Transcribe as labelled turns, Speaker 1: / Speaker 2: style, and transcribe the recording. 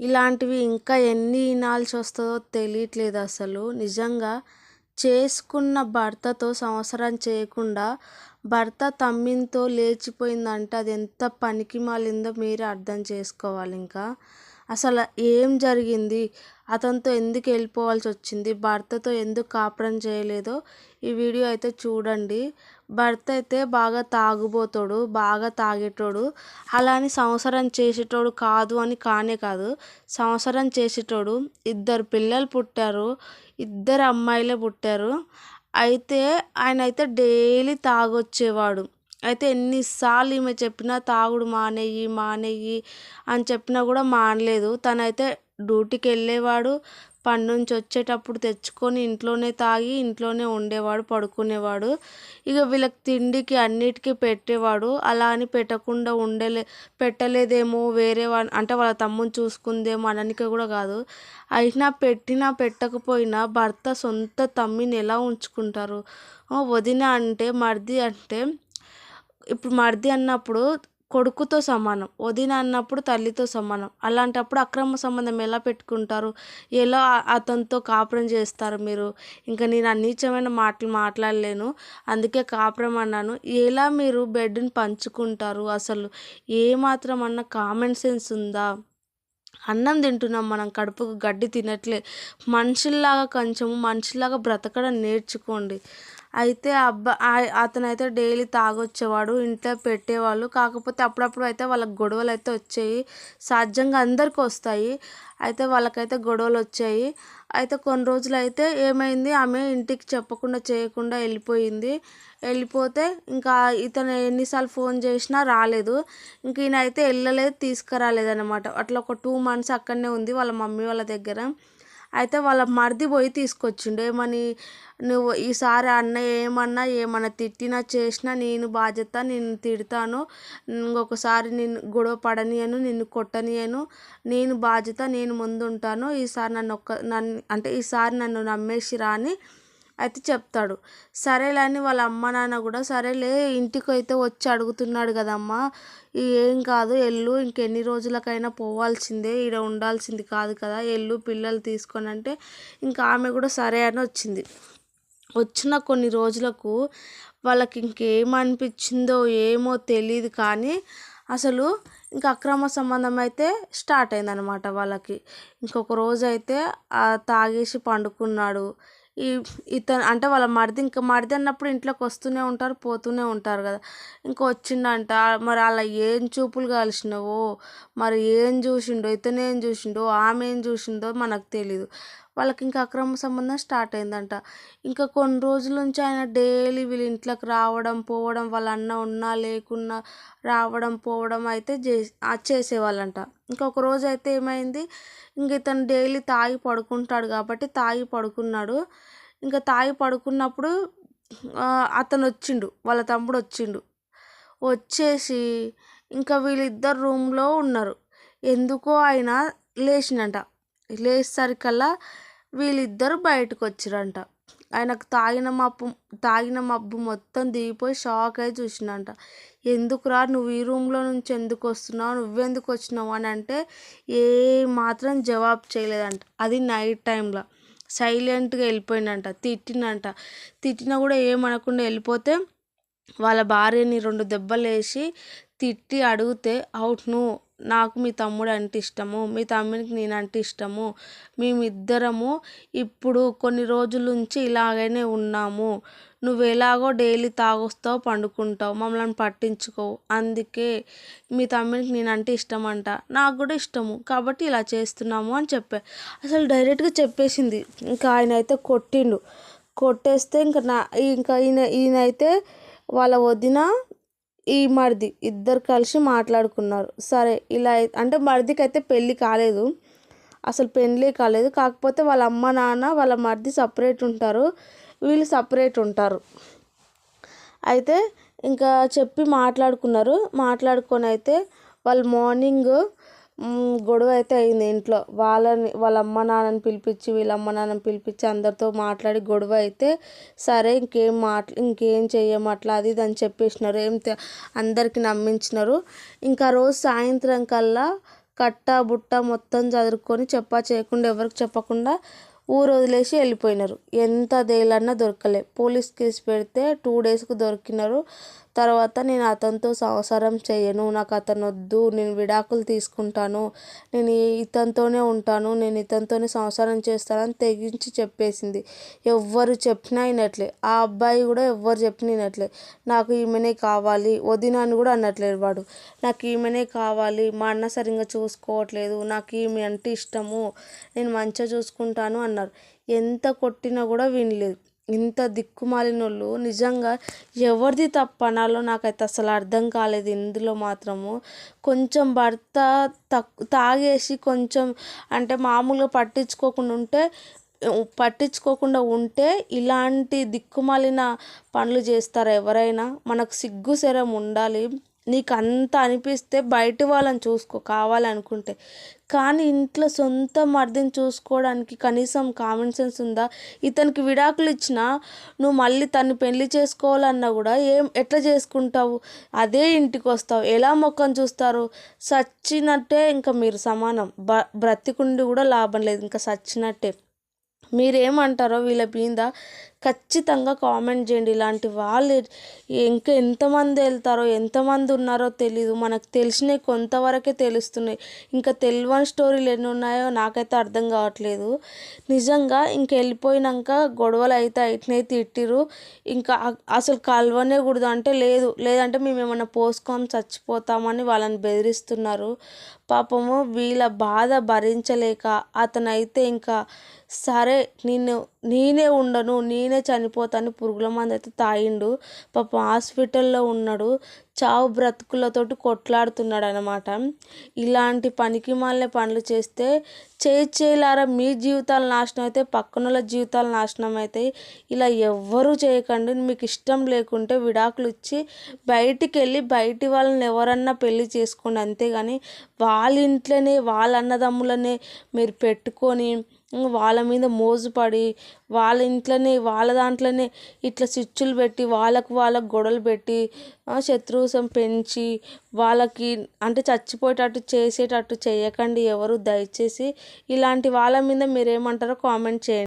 Speaker 1: ఇలాంటివి ఇంకా ఎన్ని వినాల్సి వస్తుందో తెలియట్లేదు అసలు. నిజంగా చేసుకున్న భర్తతో సంవత్సరం చేయకుండా భర్త తమ్మింతో లేచిపోయిందంటే అది ఎంత పనికి మాలిందో మీరే అర్థం చేసుకోవాలి ఇంకా. అసలు ఏం జరిగింది? అతనితో ఎందుకు వెళ్ళిపోవాల్సి వచ్చింది? భర్తతో ఎందుకు కాపురం చేయలేదో ఈ వీడియో అయితే చూడండి. భర్త అయితే బాగా తాగుబోతాడు బాగా తాగేటోడు. అలా అని సంవత్సరం చేసేటోడు కాదు అని కానే కాదు. సంవత్సరం చేసేటోడు. ఇద్దరు పిల్లలు పుట్టారు. ఇద్దరు అమ్మాయిలే పుట్టారు. అయితే ఆయన అయితే డైలీ తాగొచ్చేవాడు. అయితే ఎన్నిసార్లు ఈమె చెప్పినా తాగుడు మానేయి మానేయి అని చెప్పినా కూడా మానలేదు. తనైతే డ్యూటీకి వెళ్ళేవాడు పని నుంచి వచ్చేటప్పుడు తెచ్చుకొని ఇంట్లోనే తాగి ఇంట్లోనే ఉండేవాడు పడుకునేవాడు. ఇక వీళ్ళకి తిండికి అన్నిటికీ పెట్టేవాడు. అలా అని పెట్టకుండా ఉండలే పెట్టలేదేమో వేరే వాళ్ళ అంటే వాళ్ళ తమ్ముని చూసుకుందేమో అననికి కూడా కాదు. అయినా పెట్టినా పెట్టకపోయినా భర్త సొంత తమ్మిని ఎలా ఉంచుకుంటారు? వదిన అంటే మరిది అంటే ఇప్పుడు మరిది అన్నప్పుడు కొడుకుతో సమానం వదిన అన్నప్పుడు తల్లితో సమానం. అలాంటప్పుడు అక్రమ సంబంధం ఎలా పెట్టుకుంటారు? ఎలా అతనితో కాపురం చేస్తారు మీరు? ఇంకా నేను అన్నీచమైన మాటలు మాట్లాడలేను అందుకే కాపురం అన్నాను. ఎలా మీరు బెడ్ని పంచుకుంటారు అసలు? ఏమాత్రం అన్న కామన్ సెన్స్ ఉందా? అన్నం తింటున్నాం మనం కడుపుకు గడ్డి తినట్లే. మనుషుల్లాగా కొంచెం మనుషుల్లాగా బ్రతకడం నేర్చుకోండి. అయితే అబ్బా అతనైతే డైలీ తాగొచ్చేవాడు ఇంట్లో పెట్టేవాళ్ళు. కాకపోతే అప్పుడప్పుడు అయితే వాళ్ళకి గొడవలు అయితే వచ్చాయి. సహజంగా అందరికీ వస్తాయి. అయితే వాళ్ళకైతే గొడవలు వచ్చాయి అయితే కొన్ని రోజులు అయితే ఏమైంది? ఆమె ఇంటికి చెప్పకుండా చేయకుండా వెళ్ళిపోయింది. వెళ్ళిపోతే ఇంకా ఇతను ఎన్నిసార్లు ఫోన్ చేసినా రాలేదు. ఇంక ఈయన అయితే వెళ్ళలేదు తీసుకురాలేదు అనమాట అట్లా ఒక టూ మంత్స్ అక్కడనే ఉంది వాళ్ళ మమ్మీ వాళ్ళ దగ్గర. అయితే వాళ్ళ మరిది పోయి తీసుకొచ్చిండు. ఏమని నువ్వు ఈసారి అన్నయ్య ఏమన్నా ఏమన్నా తిట్టినా చేసినా నేను బాధ్యత నేను తిడతాను. ఇంకొకసారి నేను గొడవ పడనియను నిన్ను కొట్టనియను. నేను బాధ్యత నేను ముందుంటాను. ఈసారి నన్ను ఒక్క నన్ను అంటే ఈసారి నన్ను నమ్మేసి రాని అయితే చెప్తాడు. సరేలే అని వాళ్ళ అమ్మ నాన్న కూడా సరేలే ఇంటికి అయితే వచ్చి అడుగుతున్నాడు కదమ్మా. ఏం కాదు ఎల్లు ఇంకెన్ని రోజులకైనా పోవాల్సిందే. ఈడ ఉండాల్సింది కాదు కదా. ఎల్లు పిల్లలు తీసుకొని అంటే ఇంకా ఆమె కూడా సరే అని వచ్చింది. వచ్చిన కొన్ని రోజులకు వాళ్ళకి ఇంకేమనిపించిందో ఏమో తెలియదు కానీ అసలు ఇంకా అక్రమ సంబంధం అయితే స్టార్ట్ అయిందనమాట వాళ్ళకి. ఇంకొక రోజు అయితే తాగేసి పండుకున్నాడు. ఈ ఇతను అంటే వాళ్ళ మరిది ఇంకా మరిది అన్నప్పుడు ఇంట్లోకి వస్తూనే ఉంటారు పోతూనే ఉంటారు కదా. ఇంకా వచ్చిండంట మరి అలా ఏం చూపులు కలిసినవో మరి ఏం చూసిండో? ఇతను ఏం చూసిండో? ఆమె ఏం చూసిందో? మనకు తెలీదు. వాళ్ళకి ఇంకా అక్రమ సంబంధం స్టార్ట్ అయిందంట. ఇంకా కొన్ని రోజుల నుంచి ఆయన డైలీ వీళ్ళ ఇంట్లోకి రావడం పోవడం వాళ్ళ అన్న ఉన్నా లేకున్నా రావడం పోవడం అయితే చే చేసేవాళ్ళంట. ఇంకొక రోజు అయితే ఏమైంది ఇంక ఇతను డైలీ తాగి పడుకుంటాడు కాబట్టి తాగి పడుకున్నాడు. ఇంకా తాగి పడుకున్నప్పుడు అతను వచ్చిండు వాళ్ళ తమ్ముడు వచ్చిండు. వచ్చేసి ఇంకా వీళ్ళిద్దరు రూమ్లో ఉన్నారు. ఎందుకో ఆయన లేచినంట. లేచేసరికల్లా వీళ్ళిద్దరూ బయటకు వచ్చిరంట ఆయనకు తాగిన మబ్బు తాగిన మబ్బు మొత్తం దిగిపోయి షాక్ అయి చూసినంట ఎందుకురా నువ్వు ఈ రూమ్లో నుంచి ఎందుకు వస్తున్నావు? నువ్వెందుకు వచ్చినావు అని అంటే ఏ మాత్రం జవాబు చేయలేదంట. అది నైట్ టైంలో. సైలెంట్గా వెళ్ళిపోయిందంట తిట్టినంట తిట్టినా కూడా ఏమనకుండా వెళ్ళిపోతే వాళ్ళ భార్యని రెండు దెబ్బలు వేసి తిట్టి అడిగితే అవుట్ నువ్వు. నాకు మీ తమ్ముడు అంటే ఇష్టము మీ తమ్మునికి నేను అంటే ఇష్టము. మేమిద్దరము ఇప్పుడు కొన్ని రోజుల నుంచి ఇలాగనే ఉన్నాము. నువ్వు ఎలాగో డైలీ తాగొస్తావు పండుకుంటావు మమ్మల్ని పట్టించుకోవు. అందుకే మీ తమ్మునికి నేను అంటే ఇష్టం అంట నాకు కూడా ఇష్టము. కాబట్టి ఇలా చేస్తున్నాము అని చెప్పా. అసలు డైరెక్ట్గా చెప్పేసింది. ఇంకా ఆయన అయితే కొట్టిండు. కొట్టేస్తే ఇంకా నా ఇంకా ఈయన ఈయనైతే వాళ్ళ వదిన ఈ మరిది ఇద్దరు కలిసి మాట్లాడుకున్నారు. సరే ఇలా అంటే మరిదికి అయితే పెళ్ళి కాలేదు. అసలు పెళ్ళి కాలేదు. కాకపోతే వాళ్ళ అమ్మ నాన్న వాళ్ళ మరిది సపరేట్ ఉంటారు. వీళ్ళు సపరేట్ ఉంటారు. అయితే ఇంకా చెప్పి మాట్లాడుకున్నారు. మాట్లాడుకొని అయితే వాళ్ళు మార్నింగ్ గొడవ అయితే అయింది ఇంట్లో. వాళ్ళని వాళ్ళ అమ్మ నాన్నని పిలిపించి వీళ్ళ అమ్మ నాన్నని పిలిపించి అందరితో మాట్లాడి గొడవ అయితే సరే ఇంకేం మాట్లా ఇంకేం చెయ్యం అట్లా అది ఇది అని చెప్పేసినారు. ఏం అందరికి నమ్మించినారు. ఇంకా రోజు సాయంత్రం కల్లా కట్ట బుట్ట మొత్తం చదువుకొని చెప్పా చేయకుండా ఎవరికి చెప్పకుండా ఊరు వదిలేసి వెళ్ళిపోయినారు. ఎంత దేలన్నా దొరకలే. పోలీస్ కేసు పెడితే టూ డేస్కి దొరికినారు. తర్వాత నేను అతనితో సంసారం చేయను నాకు అతను వద్దు నేను విడాకులు తీసుకుంటాను నేను ఇతనితోనే ఉంటాను నేను ఇతనితోనే సంసారం చేస్తానని తెగించి చెప్పేసింది. ఎవ్వరు చెప్పినా వినట్లే. ఆ అబ్బాయి కూడా ఎవ్వరు చెప్పినా వినట్లే. నాకు ఈమెనే కావాలి వదిన అని కూడా అనట్లేదు వాడు. నాకు ఈమెనే కావాలి మా అన్న సరిగ్గా చూసుకోవట్లేదు నాకు ఈమె అంటే ఇష్టము నేను మంచిగా చూసుకుంటాను అన్నారు. ఎంత కొట్టినా కూడా వినలేదు. ఇంత దిక్కుమాలినోళ్ళు నిజంగా ఎవరిది తప్పు అనాలో నాకైతే అసలు అర్థం కాలేదు. ఇందులో మాత్రము కొంచెం భర్త తక్కు తాగేసి కొంచెం అంటే మామూలుగా పట్టించుకోకుండా ఉంటే పట్టించుకోకుండా ఉంటే ఇలాంటి దిక్కుమాలిన పనులు చేస్తారా ఎవరైనా? మనకు సిగ్గు శరం ఉండాలి. నీకు అంత అనిపిస్తే బయట వాళ్ళని చూసుకో కావాలనుకుంటే. కానీ ఇంట్లో సొంత మర్దిని చూసుకోవడానికి కనీసం కామన్ సెన్స్ ఉందా? ఇతనికి విడాకులు ఇచ్చినా నువ్వు మళ్ళీ తను పెళ్ళి చేసుకోవాలన్నా కూడా ఏం ఎట్లా చేసుకుంటావు? అదే ఇంటికి వస్తావు. ఎలా మొక్కను చూస్తారు? సచ్చినట్టే ఇంకా మీరు సమానం. బ బ్రతికుండి కూడా లాభం లేదు. ఇంకా సచ్చినట్టే. మీరేమంటారో? వీళ్ళ మీద ఖచ్చితంగా కామెంట్ చేయండి. ఇలాంటి వాళ్ళు ఇంకా ఎంతమంది వెళ్తారో ఎంతమంది ఉన్నారో తెలీదు. మనకు తెలిసినవి కొంతవరకే తెలుస్తున్నాయి. ఇంకా తెలియని స్టోరీలు ఎన్ని ఉన్నాయో నాకైతే అర్థం కావట్లేదు. నిజంగా ఇంక వెళ్ళిపోయినాక గొడవలు అయితే అయినాయి తిట్టిరు ఇంకా అసలు కలవనే కూడదు అంటే లేదు. లేదంటే మేము ఏమైనా పోసుకొని చచ్చిపోతామని వాళ్ళని బెదిరిస్తున్నారు. పాపము వీళ్ళ బాధ భరించలేక అతనైతే ఇంకా సరే నేను నేనే ఉండను నేనే చనిపోతాను పురుగుల మందు అయితే తాగిండు. పాపం హాస్పిటల్లో ఉన్నాడు. చావు బ్రతుకులతోటి కొట్లాడుతున్నాడు అనమాట ఇలాంటి పనికి మాలిన పనులు చేస్తే చేయి చేయలారా మీ జీవితాలు నాశనం అయితే పక్కన వాళ్ళ జీవితాలు నాశనం అవుతాయి ఇలా ఎవ్వరూ చేయకండి. మీకు ఇష్టం లేకుంటే విడాకులు ఇచ్చి బయటికి వెళ్ళి బయటి వాళ్ళని ఎవరన్నా పెళ్ళి చేసుకోండి. అంతేగాని వాళ్ళ ఇంట్లోనే వాళ్ళ అన్నదమ్ములనే మీరు పెట్టుకొని వాళ్ళ మీద మోజుపడి వాళ్ళ ఇంట్లోనే వాళ్ళ దాంట్లోనే ఇట్లా స్విచ్చులు పెట్టి వాళ్ళకు వాళ్ళకు గొడవలు పెట్టి శత్రువుసం పెంచి వాళ్ళకి అంటే చచ్చిపోయేటట్టు చేసేటట్టు చేయకండి ఎవరు. దయచేసి ఇలాంటి వాళ్ళ మీద మీరు ఏమంటారో కామెంట్ చేయండి.